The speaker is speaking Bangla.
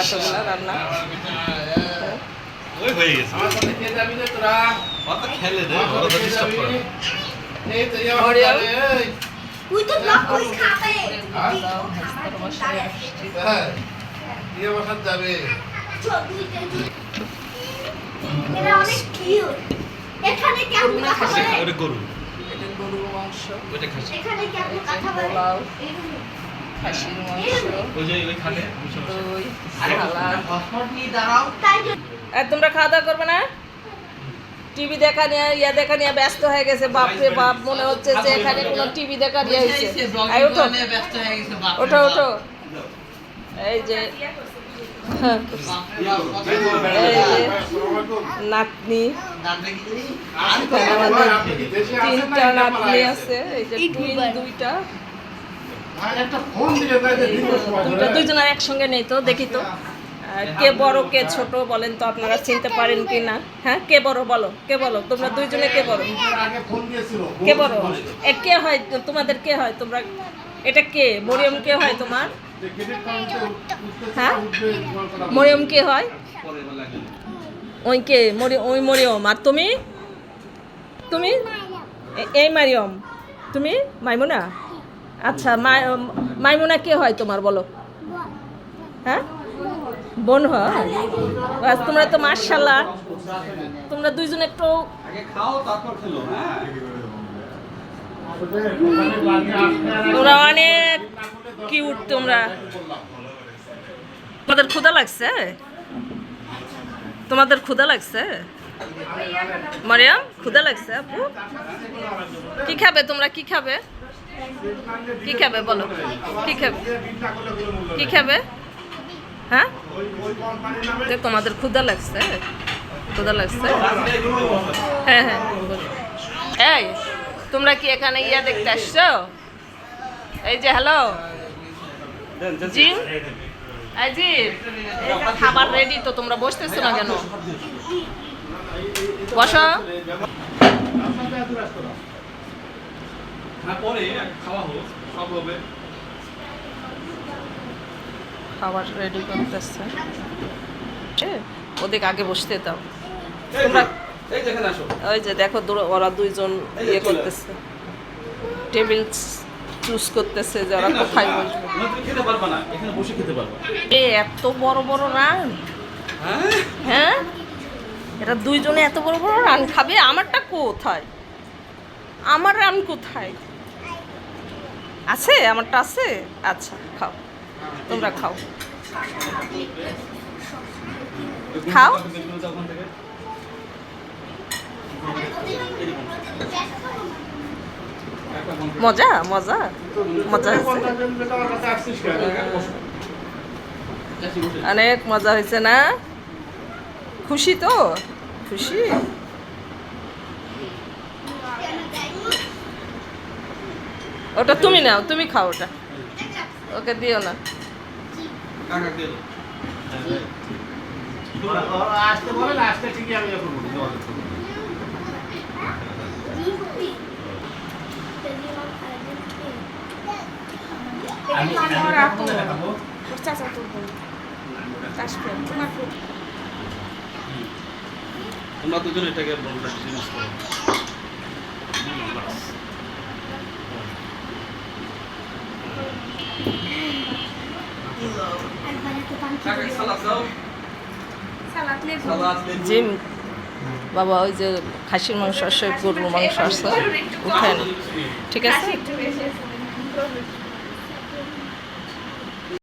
এতগুলা রান্না? ওই হয়ে গেছে। খেলে রে ওরা সাথে ডিস্টার্ব করে। এই তো। তুই তো ব্লক করিস খাবে। হ্যাঁ এই আমার যাবে। এরা অনেক কিউট এখানে কেমন কথা বলে ওটা গরু। এটা গরুর মাংস। ওইটা খাসি। এখানে কেমন কথা বলে খাসির মাংস দই আর তোমরা খাওয়া দাওয়া করবে না? টিভি দেখা নিয়ে ইয়া দেখা নিয়ে ব্যস্ত হয়ে গেছে বাপ রে বাপ মনে হচ্ছে যে এখানে কোনো টিভি দেখা ইয়ে হয়েছে। ওঠো। ওঠো ওঠো। এই যে তিনটা নাতনি আছে এই যে দুইটা। দুইজন আর একসঙ্গে নেই তো দেখি তো। কে বড় কে ছোট বলেন তো আপনারা চিনতে পারেন কি না হ্যাঁ কে বড় বলো কে বলো তোমরা দুইজনে কে বড়? কে বড়? এ কে হয় তোমাদের কে হয়? তোমরা এটা কে? মরিয়ম কে হয় তোমার? হ্যাঁ? মরিয়ম কে হয়? ওই কে? মরি ওই মরিয়ম। আর তুমি? তুমি? এই মারিয়ম। তুমি? মাইমুনা? আচ্ছা মাই- মাইমুনা কে হয় তোমার বলো? হ্যাঁ? বোন হয়? বাস তোমরা তো মার্শাল্লাহ তোমরা দুইজন একটু হ্যাঁ? তোমরা অনেক কিউট তোমরা। তোমাদের ক্ষুধা লাগছে? তোমাদের ক্ষুধা লাগছে? মারিয়াম ক্ষুধা লাগছে আপু? কি খাবে তোমরা? কি খাবে? কি খাবে বলো? কি খাবে? কি খাবে? হ্যাঁ? তোমাদের ক্ষুধা লাগছে? ক্ষুধা লাগছে? হ্যাঁ হ্যাঁ এই, তোমরা কি এখানে ইয়া দেখতে আসছো? এই যে, হ্যালো? জি? এই জি খাবার রেডি তো, তোমরা বসতেছো না কেন? বসো। হ্যাঁ পরে খাওয়া হোক সব হবে। খাবার রেডি করতেছে। এ, ওদিকে আগে বসতে দাও। তোমরা ওই যে দেখো ওরা দুইজন ইয়ে করতেছে। টেবিল চুজ করতেছে যে ওরা কোথায় বসবে। খেতে পারবা না এখানে বসে খেতে পারবা। এ এত বড় বড় রান। হ্যাঁ? হ্যাঁ? এরা দুইজনে এত বড় বড় রান খাবে? আমারটা কোথায়? আমার রান কোথায়? আছে? আমারটা আছে? আচ্ছা খাও। তোমরা খাও। খাও। মজা? মজা? মজা। অনেক মজা হয়েছে না? খুশি তো? খুশি? ওটা তুমি নাও তুমি খাও ওটা। ওকে দিও না। তোমরা দুজন এটাকে বলটা জিম বাবা ওই যে খাসির মাংস আসে গরুর মাংস আসে উঠেন ঠিক আছে?